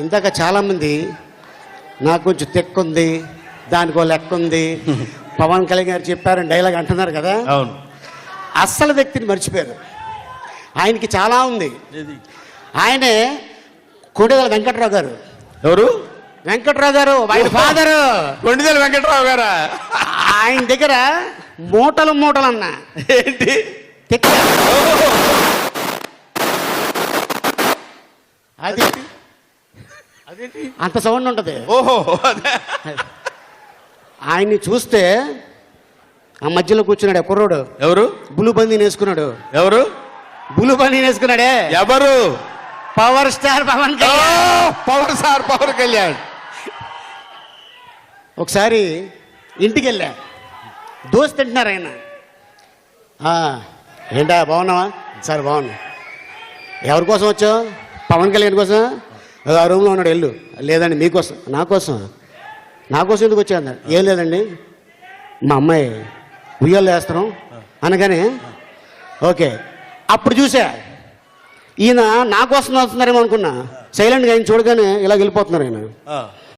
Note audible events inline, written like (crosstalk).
ఇందాక చాలామంది నాకు కొంచెం తెక్కుంది దానికి లెక్క ఉంది (laughs) పవన్ కళ్యాణ్ గారు చెప్పారు డైలాగ్ అంటున్నారు కదా? అవును. అస్సలు వ్యక్తిని మర్చిపోయారు. ఆయనకి చాలా ఉంది. ఆయనే కొడిదల వెంకట్రావు గారు. ఎవరు? వెంకట్రావు గారు ఆయన ఫాదరు. కొండిదల వెంకట్రావు గారా? ఆయన దగ్గర మూటలు మూటలు అన్న ఏంటి అది అంత సౌండ్ ఉంటుంది. ఓహో. ఆయన్ని చూస్తే ఆ మధ్యలో కూర్చున్నాడు కుర్రోడు. ఎవరు? బులు బందీ వేసుకున్నాడు ఎవరు? బులు బందీ వేసుకున్నాడే ఎవరు? పవర్ స్టార్ పవన్ ఓ, కళ్యాణ్. పవన్ కళ్యాణ్. ఒకసారి ఇంటికి వెళ్ళా దోశ తింటున్నారు ఆయన. ఏంటా బాగున్నావా? సార్ బాగున్నా. ఎవరి కోసం వచ్చావు? పవన్ కళ్యాణ్ కోసం? ఆ రూమ్లో ఉన్నాడు వెళ్ళు. లేదండి మీకోసం నా కోసం నా కోసం ఎందుకు వచ్చా అన్నాడు ఏం లేదండి. మా అమ్మాయి ఉయ్యాలు వేస్తాం అనగానే ఓకే. అప్పుడు చూసా ఈయన నా కోసం వస్తున్నారేమో అనుకున్నా. సైలెంట్గా ఆయన చూడగానే ఇలా వెళ్ళిపోతున్నారు ఆయన.